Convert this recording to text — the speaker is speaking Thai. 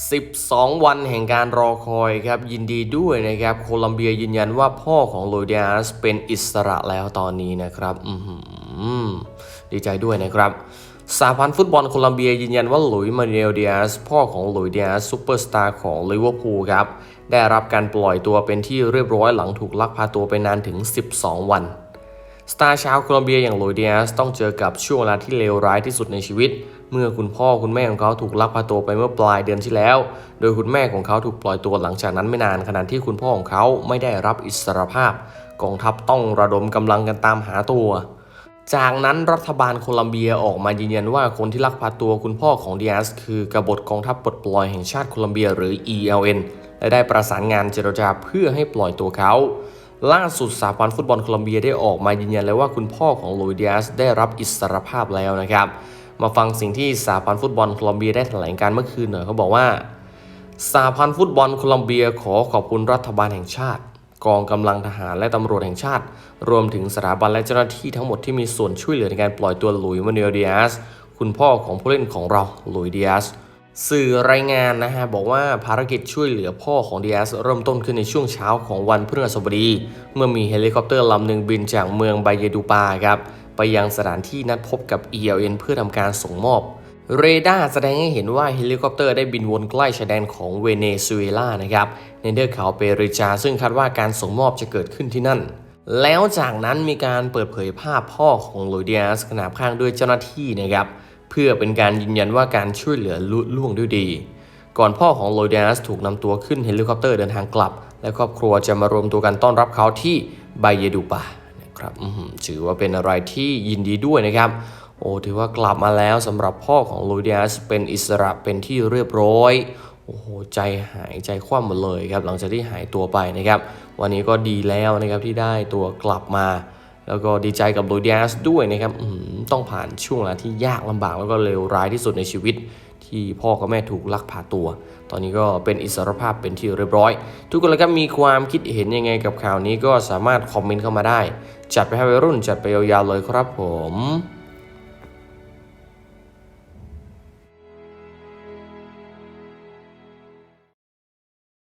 12 วันแห่งการรอคอยครับ ยินดีด้วยนะครับ โคลัมเบียยืนยันว่าพ่อของโลเดียสเป็นอิสระแล้วตอนนี้นะครับอดีใจด้วยนะครับสาพันธ์ฟุตบอลโคลัมเบียยืนยันว่าหลุยส์มาเนลเดียสพ่อของหลุยเดียสซูเปอร์สตาร์ของลิเวอร์พูลครับ ได้รับการปล่อยตัวเป็นที่เรียบร้อยหลังถูกลักพาตัวไปนานถึง 12 วัน สตาร์ชาวโคลอมเบียอย่างโรยเดียสต้องเจอกับช่วงเวลาที่เลวร้ายที่สุดในชีวิต เมื่อคุณพ่อคุณแม่ของเขาถูกลักพาตัวไปเมื่อปลายเดือนที่แล้ว โดยคุณแม่ของเขาถูกปล่อยตัวหลังจากนั้นไม่นานขณะที่คุณพ่อของเขาไม่ได้รับอิสรภาพ กองทัพต้องระดมกำลังกันตามหาตัว จากนั้นรัฐบาลโคลัมเบียออกมายืนยันว่าคนที่ลักพาตัวคุณพ่อของดิอาสคือกบฏกองทัพปลดปล่อยแห่งชาติโคลัมเบียหรือ ELN และได้ประสานงานเจรจาเพื่อให้ปล่อยตัวเขา ล่าสุดสาพันธ์ฟุตบอลโคลัมเบียได้ออกมายืนยันแล้วว่าคุณพ่อของลุยดิอาสได้รับอิสรภาพแล้วนะครับ มาฟังสิ่งที่สาพันธ์ฟุตบอลโคลัมเบียได้แถลงการเมื่อคืนหน่อยเขาบอกว่าสาพันธ์ฟุตบอลโคลัมเบียขอขอบคุณรัฐบาลแห่งชาติ กองกำลังทหารและตำรวจแห่งชาติ รวมถึงสถาบันและเจ้าหน้าที่ทั้งหมดที่มีส่วนช่วยเหลือในการปล่อยตัวลุยมาเนลเดียสคุณพ่อของผู้เล่นของเราลุยเดียส สื่อรายงานนะฮะ บอกว่าภารกิจช่วยเหลือพ่อของเดียสเริ่มต้นขึ้นในช่วงเช้าของวันพฤหัสบดี เมื่อมีเฮลิคอปเตอร์ลำหนึ่งบินจากเมืองไบเยดูปาครับ ไปยังสถานที่นัดพบกับ ELN เพื่อทำการส่งมอบ เรดาร์แสดงให้เห็นว่าเฮลิคอปเตอร์ได้บินวนใกล้ชายแดนของเวเนซุเอลานะครับในเทือกเขาเปริจา ซึ่งคาดว่าการส่งมอบจะเกิดขึ้นที่นั่นแล้วจากนั้นมีการเปิดเผยภาพพ่อของโลเดียสขณะข้างด้วยเจ้าหน้าที่นะครับ เพื่อเป็นการยืนยันว่าการช่วยเหลือลุล่วงด้วยดี ก่อนพ่อของโลเดียสถูกนำตัวขึ้นเฮลิคอปเตอร์เดินทางกลับ และครอบครัวจะมารวมตัวกันต้อนรับเขาที่ไบเยดูปานะครับถือว่าเป็นอะไรที่ยินดีด้วยนะครับ โอ้ถือว่ากลับมาแล้วสำหรับพ่อของลูเดียสเป็นอิสระเป็นที่เรียบร้อยโอ้โหใจหายใจคว่ำหมดเลยครับหลังจากที่หายตัวไปนะครับ วันนี้ก็ดีแล้วนะครับที่ได้ตัวกลับมา แล้วก็ดีใจกับลูเดียสด้วยนะครับอื ต้องผ่านช่วงเวลาที่ยากลำบากแล้วก็เลวร้ายที่สุดในชีวิต ที่พ่อกับแม่ถูกลักพาตัว ตอนนี้ก็เป็นอิสรภาพเป็นที่เรียบร้อย ทุกคนแล้วก็มีความคิดเห็นยังไงกับข่าวนี้ก็สามารถคอมเมนต์เข้ามาได้ จัดไปให้วัยรุ่นจัดไปยาวๆเลยครับผม